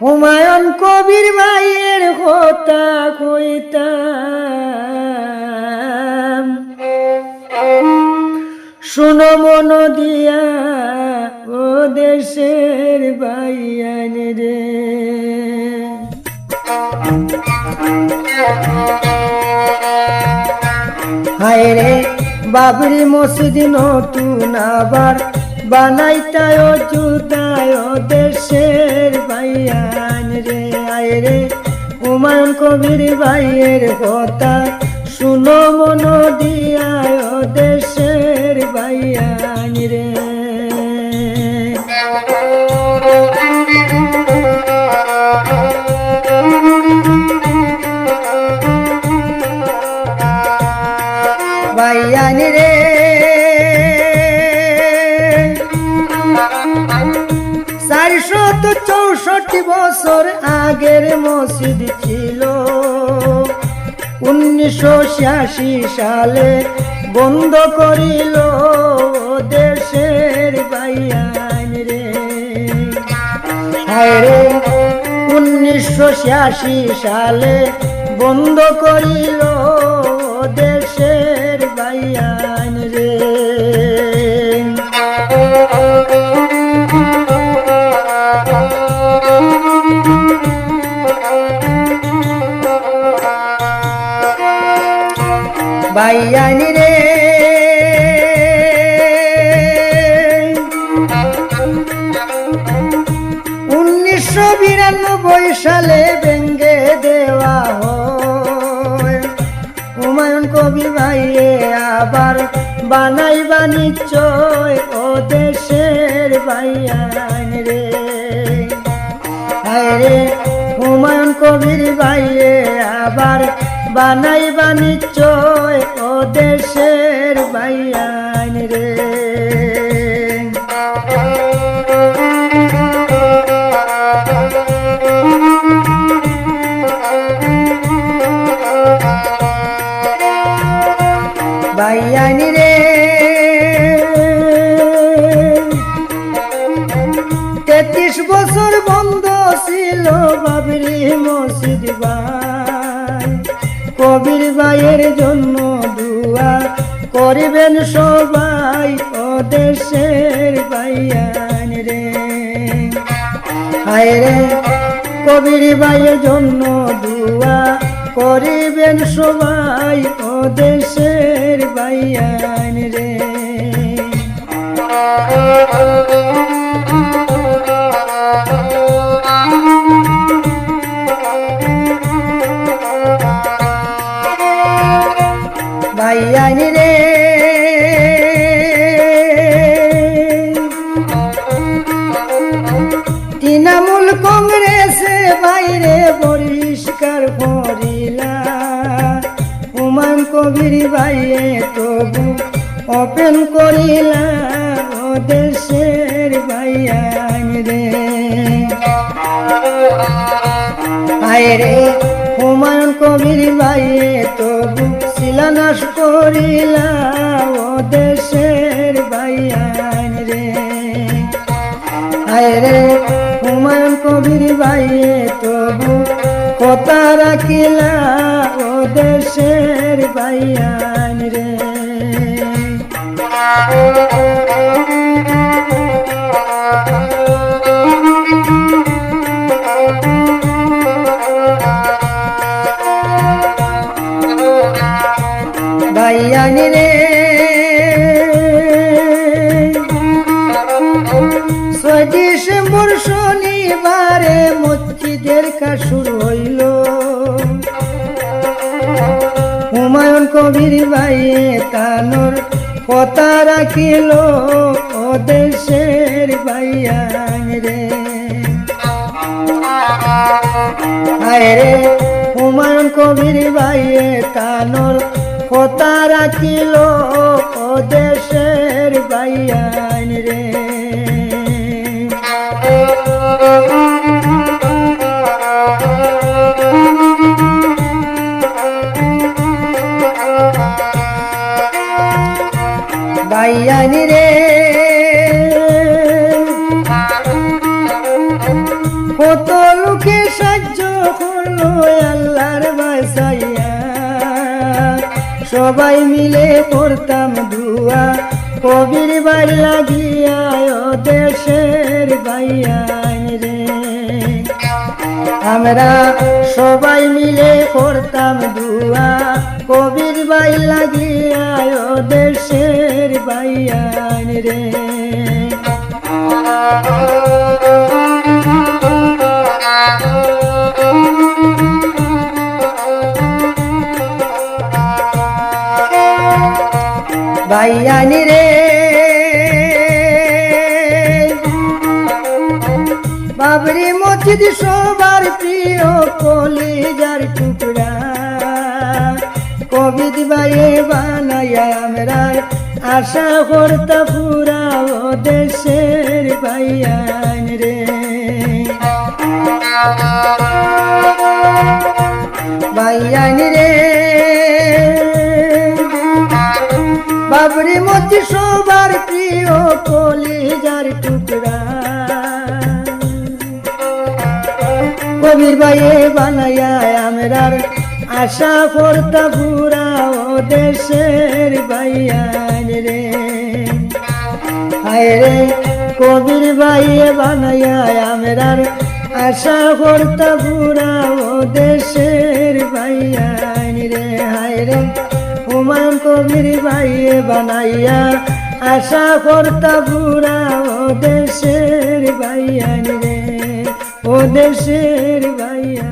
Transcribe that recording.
হুমায়ুন কবির ভাইয়ের কথা কইতাম। শুনো মন দিয়া ও দেশের বাইয়ান রে। হায় রে, বাবরি মসজিদ নতুন আবার বানাইতায় জুদায় দেশের বাইয়ান রে, আয় রে। হুমায়ুন কবির ভাইয়ের কথা শুনো মন দিয়ায় দেশের বাইয়ান রে। বাইয়ান রে। বছর আগের মসজিদ ছিল। উনিশশো ছিয়াশি সালে বন্ধ করিল দেশের বাইয়ান রে। রে, উনিশশো ছিয়াশি সালে বন্ধ করিল দেশের বাইয়ান রে। উনিশশো বিরানব্বই সালে ব্যঙ্গে দেওয়া হুমায়ুন কবি ভাইয়ে আবার বানাই বাণিজ্যয় ও দেশের বাইয়ান রে। রে, হুমায়ুন কবির ভাইয়ে আবার বানাই বাণিজ্যয় ও দেশের বাইয়ান রে। বাইয়ান রে। তেত্রিশ বছর বন্ধ ছিল বাবরি মসজিদ ভাই কবির ভাইয়ের জন্য দুয়া করিবেন সবাই ও দেশের বাইয়ান রে। হায় রে কবির ভাইয়ের জন্য দুয়া করিবেন সবাই ও দেশের বাইয়ান রে। কবির বাইয়ে তবু ওপেন করিলা ও দেশের বাইয়ান রে। হায় রে, হুমায়ুন কবির বাইরে তবু শিলানাশ করিলা ও দেশের বাইয়ান রে। হায় রে, হুমায়ুন কবির বাইয়ে তবু কথা রাখিলা ও দেশের বাইয়ান রে। বাইয়ান রে। ছয় ডিসেম্বর শনিবারে মসজিদের কাজ শুরু হইল। হুমায়ুন কবির ভাইয়ে কানোর কথা রাখিল ও দেশের বাইয়ান রে। হুমায়ুন কবির ভাইয়ে কানোর কথা রাখিল ও দেশের বাইয়ান রে। বাইয়ানি রে। কত লোকে সাহায্য করল আল্লাহর বাসাইয়া। সবাই মিলে করতাম দুয়া। কবির বাড়ি লাগিয়া দেশের বাইয়ান রে। আমরা সবাই মিলে করতাম দুয়া। কবির বাই লাগিয়া ও দেশের বাইয়ান রে। ভাইয়ানি রে। বাবরি মসজিদ সবার প্রিয় কলিজার টুকরা। কবিদ বাইয়ে বানাইয়া আমরা আশা করতা পুরা ও দেশের ভাইয়ান রে। ভাইয়ান রে। বাবরি মতি সবার প্রিয় কলিজার টুকরা। কবির বাইয়ে বানাইয়া আমরার আশা করতা পুরা ও দেশের বাইয়ান রে। হায় রে কবির বাইয়ে বানাইয়া আমরার আশা করতা পুরা ও দেশের বাইয়ান রে। হায় রে হুমায়ুন কবির বাইয়ে বানাইয়া আশা করতা পুরা ও দেশের বাইয়ান রে। ও দেশের বাইয়া